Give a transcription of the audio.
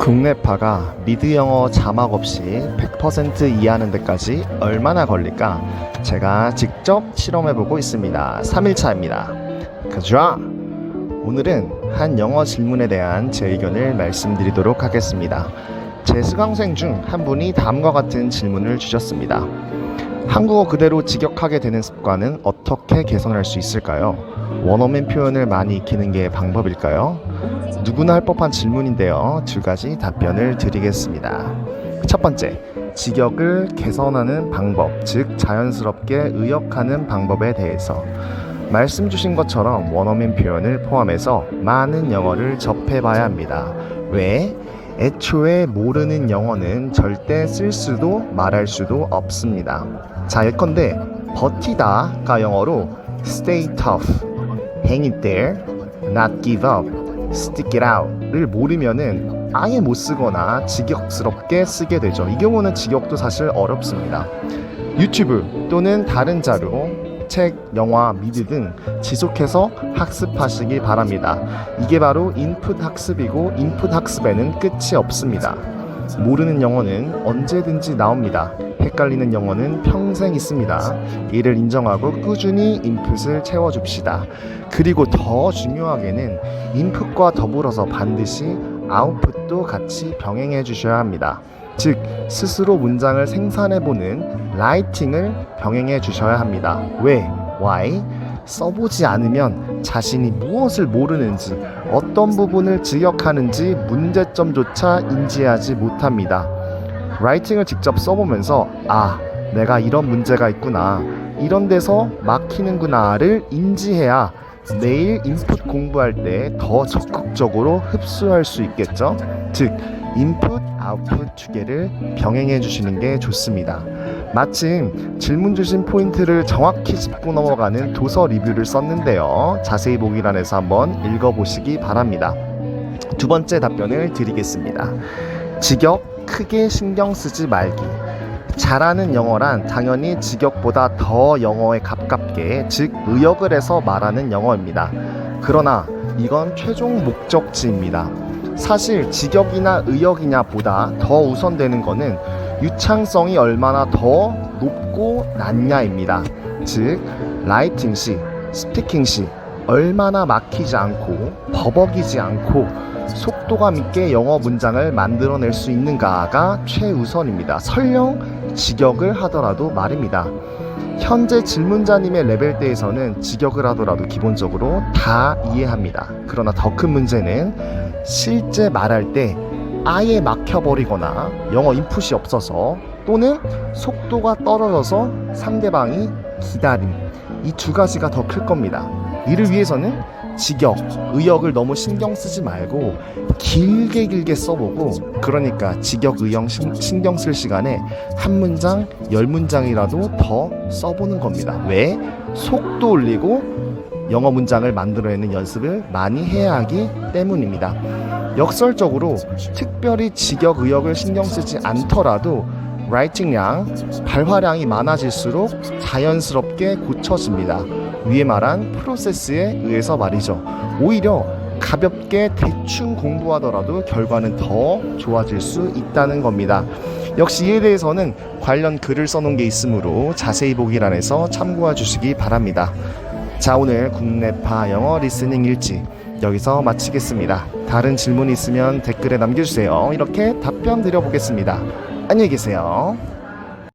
국내파가 미드 영어 자막 없이 100% 이해하는 데까지 얼마나 걸릴까? 제가 직접 실험해보고 있습니다. 3일차입니다. 가자! 오늘은 한 영어 질문에 대한 제 의견을 말씀드리도록 하겠습니다. 제 수강생 중 한 분이 다음과 같은 질문을 주셨습니다. 한국어 그대로 직역하게 되는 습관은 어떻게 개선할 수 있을까요? 원어민 표현을 많이 익히는 게 방법일까요? 누구나 할 법한 질문인데요. 두 가지 답변을 드리겠습니다. 첫 번째, 직역을 개선하는 방법, 즉 자연스럽게 의역하는 방법에 대해서 말씀 주신 것처럼 원어민 표현을 포함해서 많은 영어를 접해봐야 합니다. 왜? 애초에 모르는 영어는 절대 쓸 수도 말할 수도 없습니다. 자, 예컨대 버티다가 영어로 stay tough, hang it there, not give up, stick it out를 모르면은 아예 못 쓰거나 직역스럽게 쓰게 되죠. 이 경우는 직역도 사실 어렵습니다. 유튜브 또는 다른 자료, 책, 영화, 미드 등 지속해서 학습하시기 바랍니다. 이게 바로 인풋 학습이고 인풋 학습에는 끝이 없습니다. 모르는 영어는 언제든지 나옵니다. 헷갈리는 영어는 평생 있습니다. 이를 인정하고 꾸준히 인풋을 채워줍시다. 그리고 더 중요하게는 인풋과 더불어서 반드시 아웃풋도 같이 병행해 주셔야 합니다. 즉 스스로 문장을 생산해보는 라이팅을 병행해 주셔야 합니다. 왜? Why? 써보지 않으면 자신이 무엇을 모르는지 어떤 부분을 직역하는지 문제점조차 인지하지 못합니다. 라이팅을 직접 써보면서 아 내가 이런 문제가 있구나 이런 데서 막히는구나를 인지해야 내일 인풋 공부할 때 더 적극적으로 흡수할 수 있겠죠. 즉 인풋 아웃풋 두 개를 병행해 주시는 게 좋습니다. 마침 질문 주신 포인트를 정확히 짚고 넘어가는 도서 리뷰를 썼는데요. 자세히 보기란에서 한번 읽어보시기 바랍니다. 두 번째 답변을 드리겠습니다. 직역 크게 신경 쓰지 말기. 잘하는 영어란 당연히 직역보다 더 영어에 가깝게, 즉 의역을 해서 말하는 영어입니다. 그러나 이건 최종 목적지입니다. 사실 직역이나 의역이냐 보다 더 우선되는 것은 유창성이 얼마나 더 높고 낮냐입니다. 즉, 라이팅 시, 스피킹 시 얼마나 막히지 않고 버벅이지 않고 속도감 있게 영어 문장을 만들어낼 수 있는가가 최우선입니다. 설령 직역을 하더라도 말입니다. 현재 질문자님의 레벨대에서는 직역을 하더라도 기본적으로 다 이해합니다. 그러나 더 큰 문제는 실제 말할 때 아예 막혀버리거나 영어 인풋이 없어서 또는 속도가 떨어져서 상대방이 기다림 이 두 가지가 더 클 겁니다. 이를 위해서는 직역, 의역을 너무 신경 쓰지 말고 길게 길게 써보고 그러니까 직역, 의역 신- 신경 쓸 시간에 한 문장, 열 문장이라도 더 써보는 겁니다. 왜? 속도 올리고 영어 문장을 만들어내는 연습을 많이 해야 하기 때문입니다. 역설적으로 특별히 직역, 의역을 신경 쓰지 않더라도 라이팅량, 발화량이 많아질수록 자연스럽게 고쳐집니다. 위에 말한 프로세스에 의해서 말이죠. 오히려 가볍게 대충 공부하더라도 결과는 더 좋아질 수 있다는 겁니다. 역시 이에 대해서는 관련 글을 써놓은 게 있으므로 자세히 보기란에서 참고해 주시기 바랍니다. 자, 오늘 국내파 영어 리스닝 일지 여기서 마치겠습니다. 다른 질문 있으면 댓글에 남겨주세요. 이렇게 답변 드려보겠습니다. 안녕히 계세요.